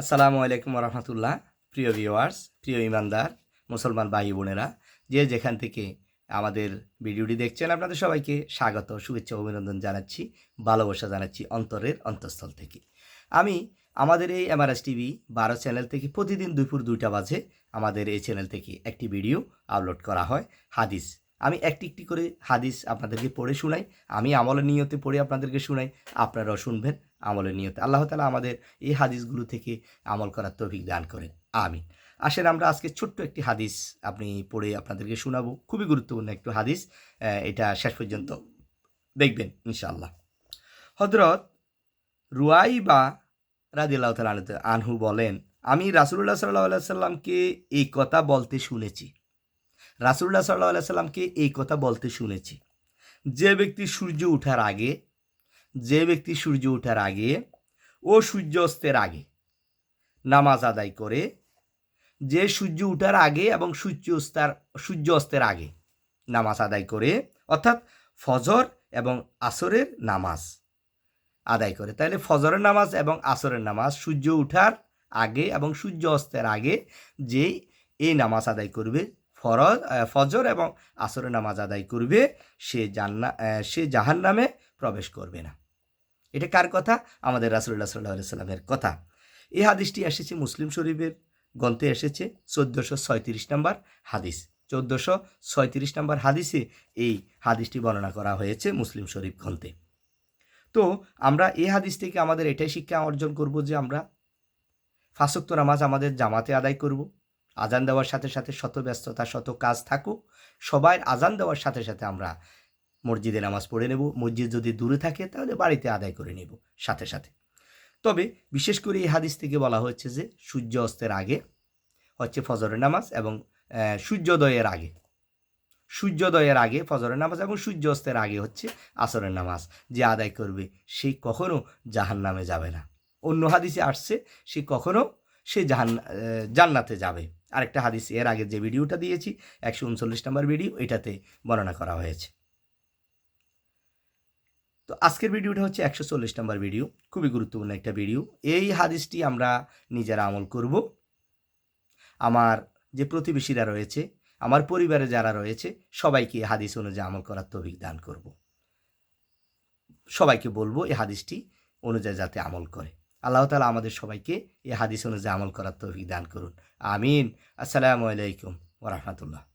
আসসালামু আলাইকুম রহমতুল্লাহ প্রিয় ভিউয়ার্স প্রিয় ইমানদার, মুসলমান ভাই বোনেরা, যে যেখান থেকে আমাদের ভিডিওটি দেখছেন, আপনাদের সবাইকে স্বাগত, শুভেচ্ছা, অভিনন্দন জানাচ্ছি, ভালোবাসা জানাচ্ছি অন্তরের অন্তঃস্থল থেকে। আমি আমাদের এই এমআরএস টিভি বারো চ্যানেল থেকে প্রতিদিন দুপুর দুইটা বাজে আমাদের এই চ্যানেল থেকে একটি ভিডিও আপলোড করা হয়, হাদিস আমি একটি একটি করে হাদিস আপনাদেরকে পড়ে শোনাই, আমি আমলের নিয়তে পড়ে আপনাদেরকে শোনাই, আপনারাও শুনবেন আমলের নিয়তে। আল্লাহ তালা আমাদের এই হাদিসগুলো থেকে আমল করার তৌফিক দান করেন। আমি আসেন আমরা আজকে ছোট্ট একটি হাদিস আপনি পড়ে আপনাদেরকে শোনাবো। খুবই গুরুত্বপূর্ণ একটু হাদিস এটা শেষ পর্যন্ত দেখবেন, ইনশাআল্লাহ। হজরত রুয়াই বা রাদিল্লাহ তালা আনহু বলেন, আমি রাসুল্লাহ সাল্লাহ সাল্লামকে এই কথা বলতে শুনেছি। রাসুল্লাহ সাল্লাহ সাল্লামকে এই কথা বলতে শুনেছি। যে ব্যক্তি সূর্য ওঠার আগে, যে ব্যক্তি সূর্য ওঠার আগে ও সূর্য অস্তের আগে নামাজ আদায় করে, যে সূর্য ওঠার আগে এবং সূর্য অস্তার সূর্য অস্তের আগে নামাজ আদায় করে, অর্থাৎ ফজর এবং আসরের নামাজ আদায় করে। তাহলে ফজরের নামাজ এবং আসরের নামাজ সূর্য ওঠার আগে এবং সূর্য অস্তের আগে যে এই নামাজ আদায় করবে ফরজ ফজর এবং আসরের নামাজ আদায় করবে, সে জান্না সে জাহান নামে প্রবেশ করবে না। এটা কার কথা? আমাদের রাসুল্লাহ সাল্লাহ সাল্লামের কথা। এই হাদিসটি এসেছে মুসলিম শরীফের গ্রন্থে এসেছে চোদ্দোশো ছয়ত্রিশ নম্বর হাদিস। চোদ্দোশো ছয়ত্রিশ নম্বর হাদিসে এই হাদিসটি বর্ণনা করা হয়েছে মুসলিম শরীফ গ্রন্থে। তো আমরা এই হাদিস থেকে আমাদের এটাই শিক্ষা অর্জন করব যে আমরা ফাঁসক্ত নামাজ আমাদের জামাতে আদায় করব। আজান দেওয়ার সাথে সাথে শত ব্যস্ততা, শত কাজ থাকুক, সবাই আজান দেওয়ার সাথে সাথে আমরা মসজিদে নামাজ পড়ে নেব। মসজিদ যদি দূরে থাকে, তাহলে বাড়িতে আদায় করে নেব সাথে সাথে। তবে বিশেষ করে এই হাদিস থেকে বলা হচ্ছে যে, সূর্য অস্তের আগে হচ্ছে ফজরের নামাজ এবং সূর্যোদয়ের আগে। সূর্যোদয়ের আগে ফজরের নামাজ এবং সূর্য অস্তের আগে হচ্ছে আসরের নামাজ। যে আদায় করবে, সে কখনো জাহান নামে যাবে না। অন্য হাদিসে আসছে, সে কখনো সে জাহান জান্নাতে যাবে। আরেকটা হাদিস, এর আগে যে ভিডিওটা দিয়েছি, একশো উনচল্লিশ নম্বর ভিডিও, এটাতে বর্ণনা করা হয়েছে। তো আজকের ভিডিওটা হচ্ছে একশো চল্লিশ নম্বর ভিডিও, খুবই গুরুত্বপূর্ণ একটা ভিডিও। এই হাদিসটি আমরা নিজেরা আমল করব। আমার যে প্রতিবেশীরা রয়েছে, আমার পরিবারে যারা রয়েছে, সবাইকে এই হাদিস অনুযায়ী আমল করার তৌফিক দান করব। সবাইকে বলব এই হাদিসটি অনুযায়ী যাতে আমল করে। আল্লাহ তালা আমাদের সবাইকে এই হাদিস অনুযায়ী আমল করার তৌফিক দান করুন। আমিন। আসসালামু আলাইকুম ওরহমতুল্লাহ